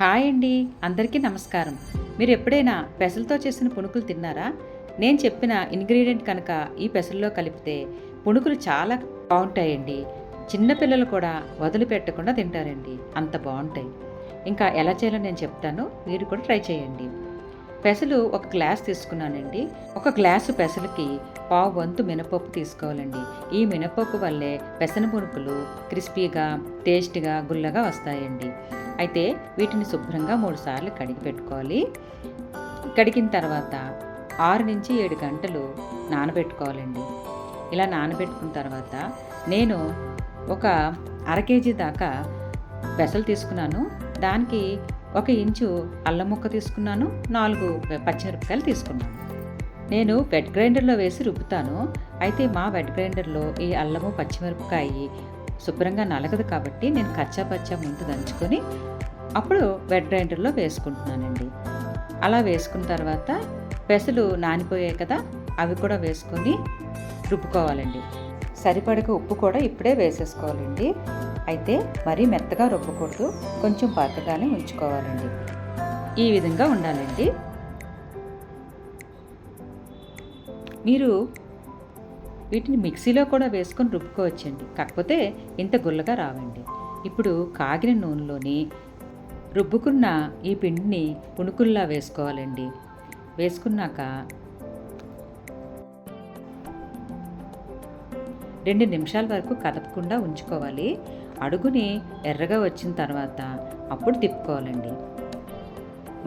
Hi అండి అందరికీ నమస్కారం. మీరు ఎప్పుడైనా పెసలతో చేసిన పుణుకులు తిన్నారా? నేను చెప్పిన ఇంగ్రీడియంట్ కనుక ఈ పెసల్లో కలిపితే పుణుకులు చాలా బాగుంటాయండి. చిన్నపిల్లలు కూడా వదిలిపెట్టకుండా తింటారండి అంత బాగుంటాయి. ఇంకా ఎలా చేయాలో నేను చెప్తాను మీరు కూడా ట్రై చేయండి. పెసలు ఒక గ్లాస్ తీసుకున్నానండి. ఒక గ్లాసు పెసలకి పావు వంతు మినపప్పు తీసుకోవాలండి. ఈ మినపప్పు వల్లే పెసన పునుకులు క్రిస్పీగా టేస్ట్గా గుల్లగా వస్తాయండి. అయితే వీటిని శుభ్రంగా మూడుసార్లు కడిగి పెట్టుకోవాలి. కడిగిన తర్వాత ఆరు నుంచి ఏడు గంటలు నానబెట్టుకోవాలండి. ఇలా నానబెట్టుకున్న తర్వాత నేను ఒక అర కేజీ దాకా పెసలు తీసుకున్నాను. దానికి ఒక ఇంచు అల్లం ముక్క తీసుకున్నాను. నాలుగు పచ్చిమిరపకాయలు తీసుకున్నాను. నేను వెట్ గ్రైండర్లో వేసి రుబ్బుతాను. అయితే మా వెట్ గ్రైండర్లో ఈ అల్లము పచ్చిమిరపకాయ శుభ్రంగా నలగదు కాబట్టి నేను కచ్చా పచ్చా ముందు దంచుకొని అప్పుడు వెట్ గ్రైండర్లో వేసుకుంటున్నానండి. అలా వేసుకున్న తర్వాత పెసలు నానిపోయాయి కదా అవి కూడా వేసుకొని రుబ్బుకోవాలండి. సరిపడక ఉప్పు కూడా ఇప్పుడే వేసేసుకోవాలండి. అయితే మరీ మెత్తగా రుబ్బకూడదు కొంచెం పాతగానే ఉంచుకోవాలండి. ఈ విధంగా ఉండాలండి. మీరు వీటిని మిక్సీలో కూడా వేసుకొని రుబ్బుకోవచ్చండి. కాకపోతే ఇంత గుల్లగా రావండి. ఇప్పుడు కాగిన నూనెలోని రుబ్బుకున్న ఈ పిండిని పుణుకుల్లా వేసుకోవాలండి. వేసుకున్నాక రెండు నిమిషాల వరకు కదపకుండా ఉంచుకోవాలి. అడుగుని ఎర్రగా వచ్చిన తర్వాత అప్పుడు తిప్పుకోవాలండి.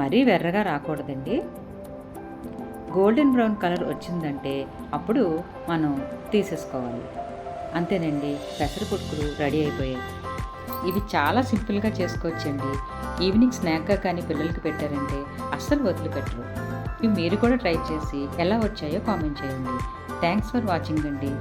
మరీ ఎర్రగా రాకూడదండి. గోల్డెన్ బ్రౌన్ కలర్ వచ్చిందంటే అప్పుడు మనం తీసేసుకోవాలి. అంతేనండి పెసర పుట్టుకులు రెడీ అయిపోయాయి. ఇవి చాలా సింపుల్గా చేసుకోవచ్చండి. ఈవినింగ్ స్నాక్గా కానీ పిల్లలకి పెట్టారంటే అస్సలు వదిలిపెట్టరు. ఇవి మీరు కూడా ట్రై చేసి ఎలా వచ్చాయో కామెంట్ చేయండి. థ్యాంక్స్ ఫర్ వాచింగ్ అండి.